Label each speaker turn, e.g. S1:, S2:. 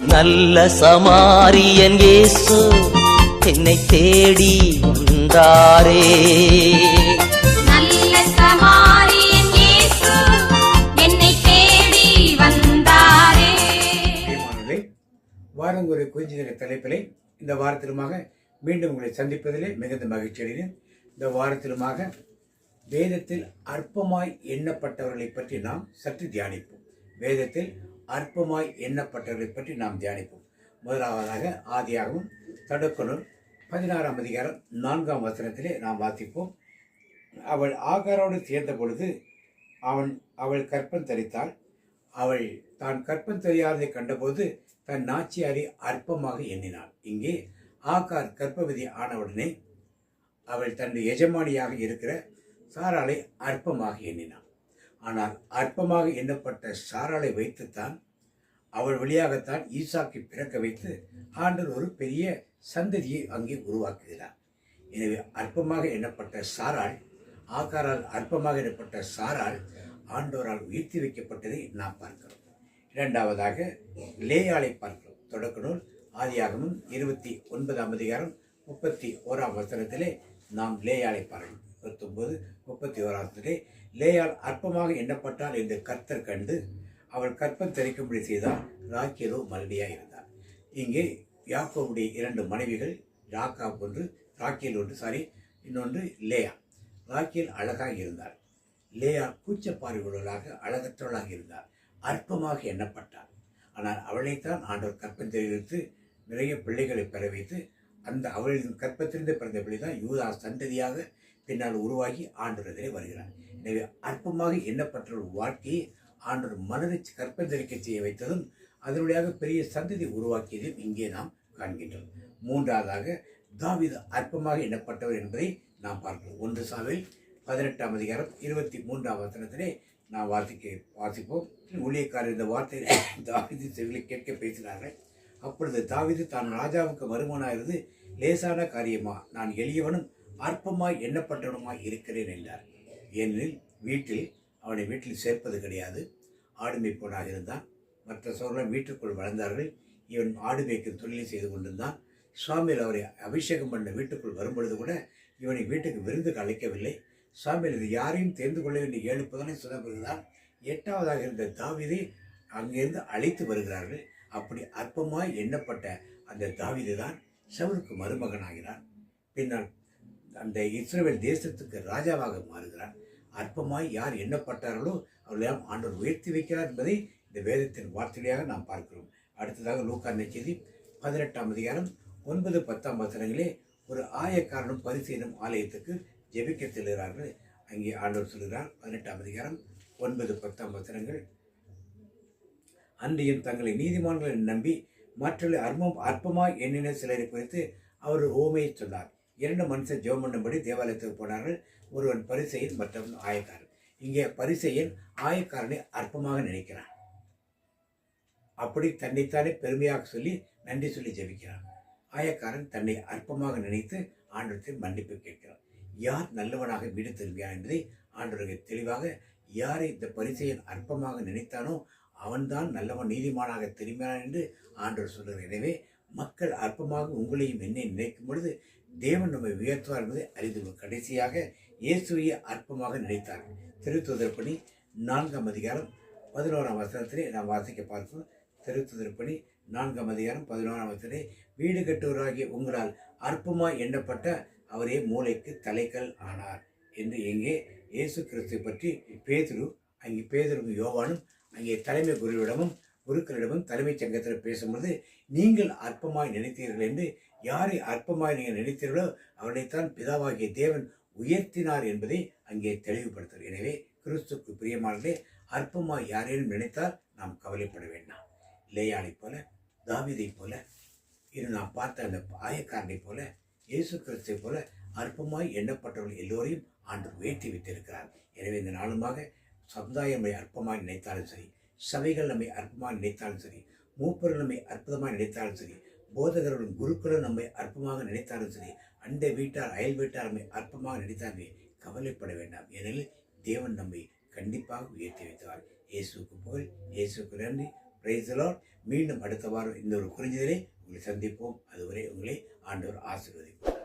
S1: நல்ல சமாரியன் இயேசு என்னை தேடி வந்தாரே.
S2: நல்ல சமாரியன் இயேசு என்னை தேடி வந்தாரே.
S3: பிரியமானவர்களே வாரம் ஒரு கொஞ்ச தலைப்பிலே இந்த வாரத்திலுமாக மீண்டும் உங்களை சந்திப்பதிலே மிகுந்த மகிழ்ச்சி அடைகிறேன். இந்த வாரத்திலுமாக வேதத்தில் அற்பமாய் எண்ணப்பட்டவர்களை பற்றி நாம் சற்று தியானிப்போம். வேதத்தில் அற்பமாய் எண்ணப்பட்டவர்களை பற்றி நாம் தியானிப்போம். முதலாவதாக ஆதியாகவும் தடுக்கணும் பதினாறாம் அதிகாரம் நான்காம் வசனத்திலே நாம் வாசிப்போம். அவள் ஆகாரோடு சேர்ந்த பொழுது அவன் அவள் கற்பம் தரித்தாள். அவள் தான் கற்பம் தெரியாததை கண்டபோது தன் நாச்சியாரை அற்பமாக எண்ணினாள். இங்கே ஆகார் கற்பவதி ஆனவுடனே அவள் தன் எஜமானியாக இருக்கிற சாராளை அற்பமாக எண்ணினாள். ஆனால் அற்பமாக எண்ணப்பட்ட சாராளை வைத்துத்தான் அவள் வழியாகத்தான் ஈசாக்கை பிறக்க வைத்து ஆண்டர் ஒரு பெரிய சந்ததியை அங்கே உருவாக்குகிறார். எனவே அற்பமாக எண்ணப்பட்ட சாராள் ஆகாரால் அற்பமாக எண்ணப்பட்ட சாராள் ஆண்டோரால் உயர்த்தி வைக்கப்பட்டதை நாம் பார்க்கிறோம். இரண்டாவதாக லேயாளை பார்க்கிறோம். தொடக்க ஆதியாகமும் இருபத்தி ஒன்பதாம் அதிகாரம் முப்பத்தி ஓராம் வசனத்திலே நாம் லேயாளை பார்க்கிறோம் முப்பத்தொன்பது முப்பத்தி ஓராத்திலே லேயால் அற்பமாக எண்ணப்பட்டால் என்று கர்த்தர் கண்டு அவள் கற்பம் தெரிக்கும்படி செய்தால் ராக்கியலோ மறுபடியாக இருந்தார் இங்கே யாக்கோவுடைய இரண்டு மனைவிகள் ராக்கா ஒன்று ராக்கியல் ஒன்று சாரி இன்னொன்று லேயா. ராக்கியல் அழகாக இருந்தார் லேயா கூச்சப்பாறைகளாக அழகற்றவளாக இருந்தார் அற்பமாக எண்ணப்பட்டார் ஆனால் அவளைத்தான் ஆண்டவர் கற்பம் தெரிவித்து நிறைய பிள்ளைகளை பெற வைத்து அந்த அவளின் கற்பத்திலிருந்து பிறந்த பிள்ளை தான் யூதா சந்ததியாக பின்னால் உருவாகி ஆண்டவரதிலே வருகிறார். எனவே அற்பமாக எண்ணப்பட்ட ஒரு வாழ்க்கையை ஆண்டவர் மனதை கற்பம் செய்ய வைத்ததும் அதனுடைய பெரிய சந்ததி உருவாக்கியதையும் இங்கே நாம் காண்கின்றோம். மூன்றாவதாக தாவித அற்பமாக எண்ணப்பட்டவர் என்பதை நாம் பார்க்கிறோம். ஒன்று சாவில் பதினெட்டாம் அதிகாரம் இருபத்தி மூன்றாம் வசனத்திலே நாம் வாசிக்க வாசிப்போம். ஊழியக்காரர் இந்த வார்த்தையை தாவிதி செவிலை கேட்க பேசினார்கள். அப்பொழுது தாவீது தான் ராஜாவுக்கு மருமனாக இருந்து லேசான காரியமா நான் எளியவனும் அற்பமாய் எண்ணப்பட்டவனுமாய் இருக்கிறேன் என்றார். ஏனெனில் வீட்டில் அவனை வீட்டில் சேர்ப்பது கிடையாது. ஆடு மேய்ப்பவனாக இருந்தான். மற்ற சோழர்கள் வீட்டுக்குள் வளர்ந்தார்கள். இவன் ஆடு மேய்க்கும் தொழிலை செய்து கொண்டிருந்தான். சுவாமியில் அவரை அபிஷேகம் பண்ண வீட்டுக்குள் வரும்பொழுது கூட இவனை வீட்டுக்கு விருந்துக்கு அழைக்கவில்லை. சுவாமியில் இது யாரையும் தெரிந்து கொள்ள வேண்டிய ஏழு புதனை சொன்ன பிறகுதான் எட்டாவதாக இருந்த தாவீதை அங்கிருந்து அழைத்து வருகிறார்கள். அப்படி அற்பமாய் எண்ணப்பட்ட அந்த தாவிதை தான் சவுலுக்கு மருமகனாகிறான் பின்னால் அந்த இஸ்ரேல் தேசத்துக்கு ராஜாவாக மாறுகிறான் அற்பமாய் யார் எண்ணப்பட்டார்களோ அவர்களெல்லாம் ஆண்டவர் உயர்த்தி வைக்கிறார் என்பதை இந்த வேதத்தின் வார்த்தையாக நாம் பார்க்கிறோம். அடுத்ததாக லூக்கா செய்தி பதினெட்டாம் அதிகாரம் ஒன்பது பத்தாம் வசனங்களே ஒரு ஆயக்காரனும் பரிசீலனும் ஆலயத்துக்கு ஜெபிக்க செல்கிறார்கள். அங்கே ஆண்டவர் சொல்கிறார் பதினெட்டாம் அதிகாரம் ஒன்பது பத்தாம் வசனங்கள் அன்றையும் தங்களை நீதிமான்களை நம்பி மற்றொரு அற்பம் அற்பமாய் எண்ணின சிலரை குறித்து அவர் ஓமையை சொன்னார். இரண்டு மனுஷர் ஜெபம் பண்ணும்படி தேவாலயத்துக்கு போனார்கள். ஒருவன் பரிசையன் மற்றவன் ஆயக்காரன். இங்கே பரிசையன் ஆயக்காரனை அற்பமாக நினைக்கிறான். அப்படி தன்னைத்தானே பெருமையாக சொல்லி நன்றி சொல்லி ஜெபிக்கிறான். ஆயக்காரன் தன்னை அற்பமாக நினைத்து ஆண்டவத்தை மன்னிப்பு கேட்கிறான். யார் நல்லவனாக வீடு திரும்பியான் என்பதை ஆண்டவர்கள் தெளிவாக யாரை இந்த பரிசையன் அற்பமாக நினைத்தானோ அவன்தான் நல்லவன் நீதிமானாக திரும்பினான் என்று ஆண்டவர் சொல்கிறார். எனவே மக்கள் அற்பமாக உங்களையும் என்னை நினைக்கும் பொழுது தேவன் நம்மை உயர்த்துவார் என்பதை அறிந்து கடைசியாக இயேசுவையை அற்பமாக நினைத்தார் திருத்துதற்பணி நான்காம் அதிகாரம் பதினோராம் வசனத்திலே நாம் வாசிக்க பார்ப்போம். திருத்துதற்பணி நான்காம் அதிகாரம் பதினோராம் வசனத்திலே வீடு கட்டுவராகிய உங்களால் அற்பமாக எண்ணப்பட்ட அவரே மூளைக்கு தலைக்கல் ஆனார் என்று எங்கே இயேசு கிறிஸ்துவை பற்றி பேதுரு அங்கே பேதரும் யோவானும் அங்கே தலைமை குருவிடமும் குருக்களிடமும் தலைமைச் சங்கத்தில் பேசும்பொழுது நீங்கள் அற்பமாய் நினைத்தீர்கள் என்று யாரை அற்பமாய் நீங்கள் நினைத்தீர்களோ அவரைத்தான் பிதாவாகிய தேவன் உயர்த்தினார் என்பதை அங்கே தெளிவுபடுத்துகிறார் எனவே கிறிஸ்துக்கு பிரியமானதே அற்பமாய் யாரேனும் நினைத்தால் நாம் கவலைப்பட வேண்டாம். லேயாளைப் போல தாவிதை போல இது நாம் பார்த்த அந்த ஆயக்காரனைப் போல இயேசு கிறிஸ்தை போல அற்பமாய் எண்ணப்பட்டவர்கள் எல்லோரையும் ஆண்டு உயர்த்தி வைத்திருக்கிறார். எனவே இந்த நாளுமாக சமுதாயம் நம்மை அற்பமாக நினைத்தாலும் சரி சபைகள் நம்மை அற்பமாக நினைத்தாலும் சரி மூப்பர்கள் நம்மை அற்புதமாக நினைத்தாலும் சரி போதகர்களும் குருக்களும் நம்மை அற்பமாக நினைத்தாலும் சரி அண்டை வீட்டார் அயல் வீட்டார் நம்மை அற்பமாக நினைத்தாலுமே கவலைப்பட வேண்டாம். ஏனெனில் தேவன் நம்மை கண்டிப்பாக உயர்த்தி வைத்தார் இயேசுக்கு புகழ். இயேசுக்கு நன்றி. பிரைசலால் மீண்டும் அடுத்த வாரம் இந்த ஒரு குறிஞ்சதிலே உங்களை சந்திப்போம். அதுவரை உங்களை ஆண்டவர் ஆசீர்வதிப்போம்